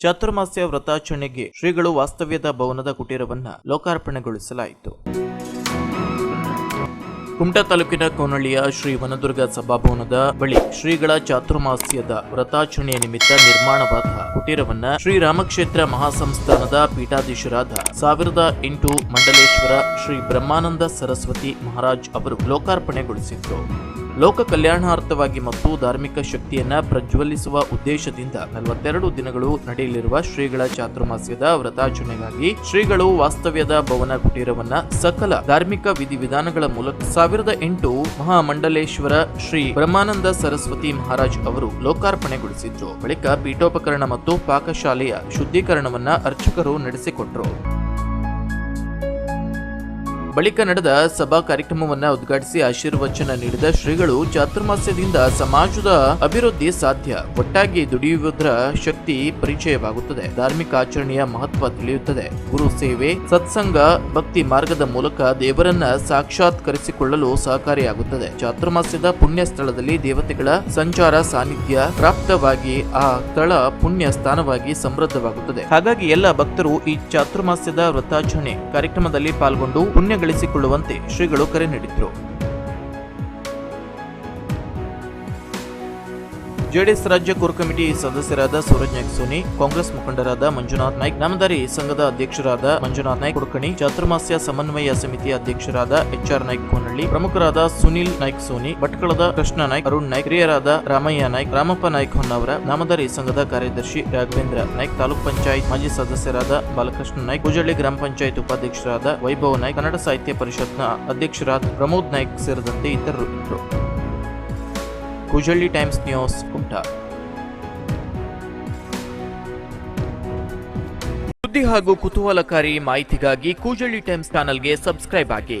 ಚಾತುರ್ಮಾಸ್ಯ ವ್ರತಾಚರಣೆಗೆ ಶ್ರೀಗಳು ವಾಸ್ತವ್ಯದ ಭವನದ ಕುಟೀರವನ್ನ ಲೋಕಾರ್ಪಣೆಗೊಳಿಸಲಾಯಿತು. ಕುಮಟಾ ತಾಲೂಕಿನ ಕೋನಳ್ಳಿಯ ಶ್ರೀ ವನದುರ್ಗ ಸಭಾಭವನದ ಬಳಿ ಶ್ರೀಗಳ ಚಾತುರ್ಮಾಸ್ಯದ ವ್ರತಾಚರಣೆಯ ನಿಮಿತ್ತ ನಿರ್ಮಾಣವಾದ ಕುಟೀರವನ್ನ ಶ್ರೀ ರಾಮಕ್ಷೇತ್ರ ಮಹಾಸಂಸ್ಥಾನದ ಪೀಠಾಧೀಶರಾದ ಸಾವಿರದ ಎಂಟು ಮಂಡಲೇಶ್ವರ ಶ್ರೀ ಬ್ರಹ್ಮಾನಂದ ಸರಸ್ವತಿ ಮಹಾರಾಜ್ ಅವರು ಲೋಕಾರ್ಪಣೆಗೊಳಿಸಿದ್ರು. ಲೋಕ ಕಲ್ಯಾಣಾರ್ಥವಾಗಿ ಮತ್ತು ಧಾರ್ಮಿಕ ಶಕ್ತಿಯನ್ನ ಪ್ರಜ್ವಲಿಸುವ ಉದ್ದೇಶದಿಂದ ನಲವತ್ತೆರಡು ದಿನಗಳು ನಡೆಯಲಿರುವ ಶ್ರೀಗಳ ಚಾತುರ್ಮಾಸ್ಯದ ವ್ರತಾಚರಣೆಗಾಗಿ ಶ್ರೀಗಳು ವಾಸ್ತವ್ಯದ ಭವನ ಕುಟೀರವನ್ನ ಸಕಲ ಧಾರ್ಮಿಕ ವಿಧಿವಿಧಾನಗಳ ಮೂಲಕ ಸಾವಿರದ ಎಂಟು ಮಹಾಮಂಡಲೇಶ್ವರ ಶ್ರೀ ಬ್ರಹ್ಮಾನಂದ ಸರಸ್ವತಿ ಮಹಾರಾಜ್ ಅವರು ಲೋಕಾರ್ಪಣೆಗೊಳಿಸಿದ್ರು ಬಳಿಕ ಪೀಠೋಪಕರಣ ಮತ್ತು ಪಾಕಶಾಲೆಯ ಶುದ್ಧೀಕರಣವನ್ನ ಅರ್ಚಕರು ನಡೆಸಿಕೊಟ್ರು. ಬಳಿಕ ನಡೆದ ಸಭಾ ಕಾರ್ಯಕ್ರಮವನ್ನ ಉದ್ಘಾಟಿಸಿ ಆಶೀರ್ವಚನ ನೀಡಿದ ಶ್ರೀಗಳು ಚಾತುರ್ಮಾಸ್ಯದಿಂದ ಸಮಾಜದ ಅಭಿವೃದ್ಧಿ ಸಾಧ್ಯ. ಒಟ್ಟಾಗಿ ದುಡಿಯುವುದರ ಶಕ್ತಿ ಪರಿಚಯವಾಗುತ್ತದೆ. ಧಾರ್ಮಿಕ ಆಚರಣೆಯ ಮಹತ್ವ ತಿಳಿಯುತ್ತದೆ. ಗುರು ಸೇವೆ, ಸತ್ಸಂಗ, ಭಕ್ತಿ ಮಾರ್ಗದ ಮೂಲಕ ದೇವರನ್ನ ಸಾಕ್ಷಾತ್ಕರಿಸಿಕೊಳ್ಳಲು ಸಹಕಾರಿಯಾಗುತ್ತದೆ. ಚಾತುರ್ಮಾಸ್ಯದ ಪುಣ್ಯ ಸ್ಥಳದಲ್ಲಿ ದೇವತೆಗಳ ಸಂಚಾರ ಸಾನ್ನಿಧ್ಯ ಪ್ರಾಪ್ತವಾಗಿ ಆ ಸ್ಥಳ ಪುಣ್ಯ ಸ್ಥಾನವಾಗಿ ಸಮೃದ್ಧವಾಗುತ್ತದೆ. ಹಾಗಾಗಿ ಎಲ್ಲ ಭಕ್ತರು ಈ ಚಾತುರ್ಮಾಸ್ಯದ ವ್ರತಾಚರಣೆ ಕಾರ್ಯಕ್ರಮದಲ್ಲಿ ಪಾಲ್ಗೊಂಡು ಪುಣ್ಯ ಗಳಿಸಿಕೊಳ್ಳುವಂತೆ ಶ್ರೀಗಳು ಕರೆ ನೀಡಿದರು. ಜೆಡಿಎಸ್ ರಾಜ್ಯ ಕೋರ್ ಕಮಿಟಿ ಸದಸ್ಯರಾದ ಸೂರಜ್ ನಾಯ್ಕ್ ಸೋನಿ, ಕಾಂಗ್ರೆಸ್ ಮುಖಂಡರಾದ ಮಂಜುನಾಥ್ ನಾಯ್ಕ್ ನಾಮದಾರಿ ಸಂಘದ ಅಧ್ಯಕ್ಷರಾದ ಮಂಜುನಾಥ್ ನಾಯ್ಕ್ ಕುಡ್ಕಣಿ ಚಾತುರ್ಮಾಸ್ಯ ಸಮನ್ವಯ ಸಮಿತಿ ಅಧ್ಯಕ್ಷರಾದ ಎಚ್ಆರ್ ನಾಯ್ಕ್ ಕೋನಹಳ್ಳಿ ಪ್ರಮುಖರಾದ ಸುನಿಲ್ ನಾಯ್ಕ್, ಸೋನಿ ಭಟ್ಕಳದ ಕೃಷ್ಣ ನಾಯ್ಕ್, ಅರುಣ್ ನಾಯ್ಕ್, ಹಿರಿಯರಾದ ರಾಮಯ್ಯ ನಾಯ್ಕ, ರಾಮಪ್ಪ ನಾಯ್ಕ ಹೊನ್ನವರ ನಾಮದಾರಿ ಸಂಘದ ಕಾರ್ಯದರ್ಶಿ ರಾಘವೇಂದ್ರ ನಾಯ್ಕ್, ತಾಲೂಕ್ ಪಂಚಾಯತ್ ಮಾಜಿ ಸದಸ್ಯರಾದ ಬಾಲಕೃಷ್ಣ ನಾಯ್ಕ್ ಕುಜಳ್ಳಿ ಗ್ರಾಮ ಪಂಚಾಯತ್ ಉಪಾಧ್ಯಕ್ಷರಾದ ವೈಭವ ನಾಯ್ಕ, ಕನ್ನಡ ಸಾಹಿತ್ಯ ಪರಿಷತ್ನ ಅಧ್ಯಕ್ಷರಾದ ಪ್ರಮೋದ್ ನಾಯ್ಕ್ ಸೇರಿದಂತೆ ಇತರರು ಇದ್ದರು. ಕುಜಳ್ಳಿ ಟೈಮ್ಸ್ ನ್ಯೂಸ್ ಕುಮಟಾ ಸುದ್ದಿ ಹಾಗೂ ಕುತೂಹಲಕಾರಿ ಮಾಹಿತಿಗಾಗಿ ಕೂಜಳ್ಳಿ ಟೈಮ್ಸ್ ಚಾನಲ್ಗೆ ಸಬ್ಸ್ಕ್ರೈಬ್ ಆಗಿ.